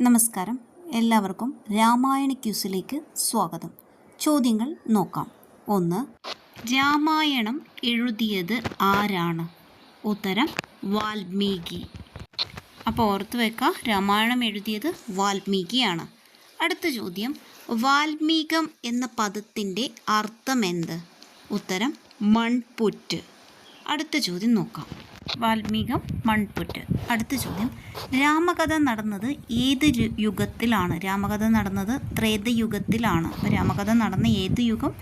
നമസ്കാരം. എല്ലാവർക്കും രാമായണ ക്യൂസിലേക്ക് സ്വാഗതം. ചോദ്യങ്ങൾ നോക്കാം. ഒന്ന് രാമായണം എഴുതിയത് ആരാണ്? ഉത്തരം വാൽമീകി. അപ്പോൾ ഓർത്ത് വെക്കുക രാമായണം എഴുതിയത് വാൽമീകിയാണ്. അടുത്ത ചോദ്യം വാൽമീകം എന്ന പദത്തിന്റെ അർത്ഥം എന്ത് ഉത്തരം മൺപുറ്റ്. അടുത്ത ചോദ്യം നോക്കാം. വാൽമീകം മൺപുറ്റ്. അടുത്ത ചോദ്യം. രാമകഥ നടന്നത് ഏത് യുഗത്തിലാണ്? രാമകഥ നടന്നത് ത്രേതയുഗത്തിലാണ്. രാമകഥ നടന്ന ഏത് യുഗം?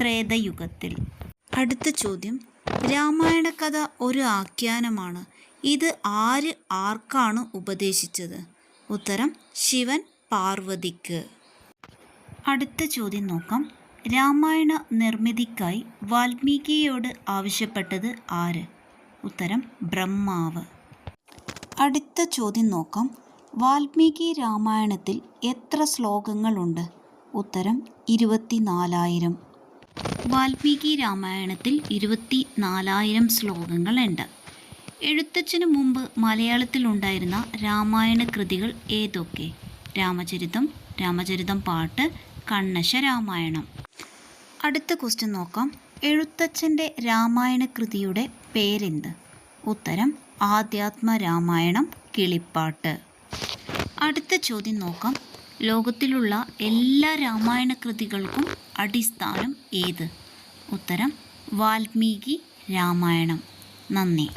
ത്രേതയുഗത്തിൽ. അടുത്ത ചോദ്യം. രാമായണ കഥ ഒരു ആഖ്യാനമാണ്. ഇത് ആര് ആർക്കാണ് ഉപദേശിച്ചത്? ഉത്തരം ശിവൻ പാർവതിക്ക്. അടുത്ത ചോദ്യം നോക്കാം. രാമായണ നിർമ്മിതിക്കായി വാൽമീകിയോട് ആവശ്യപ്പെട്ടത് ആര്? ഉത്തരം ബ്രഹ്മാവ്. അടുത്ത ചോദ്യം നോക്കാം വാൽമീകി രാമായണത്തിൽ എത്ര ശ്ലോകങ്ങളുണ്ട്? ഉത്തരം ഇരുപത്തിനാലായിരം. വാൽമീകി രാമായണത്തിൽ ഇരുപത്തി നാലായിരം ശ്ലോകങ്ങളുണ്ട്. എഴുത്തച്ഛന് മുമ്പ് മലയാളത്തിലുണ്ടായിരുന്ന രാമായണ കൃതികൾ ഏതൊക്കെ? രാമചരിതം രാമചരിതം പാട്ട് കണ്ണശ രാമായണം അടുത്ത ക്വസ്റ്റ്യൻ നോക്കാം. എഴുത്തച്ഛന്റെ രാമായണ കൃതിയുടെ പേരെന്ത്? ഉത്തരം ആധ്യാത്മ രാമായണം കിളിപ്പാട്ട്. അടുത്ത ചോദ്യം നോക്കാം. ലോകത്തിലുള്ള എല്ലാ രാമായണ കൃതികൾക്കും അടിസ്ഥാനം ഏത്? ഉത്തരം വാൽമീകി രാമായണം. നന്ദി.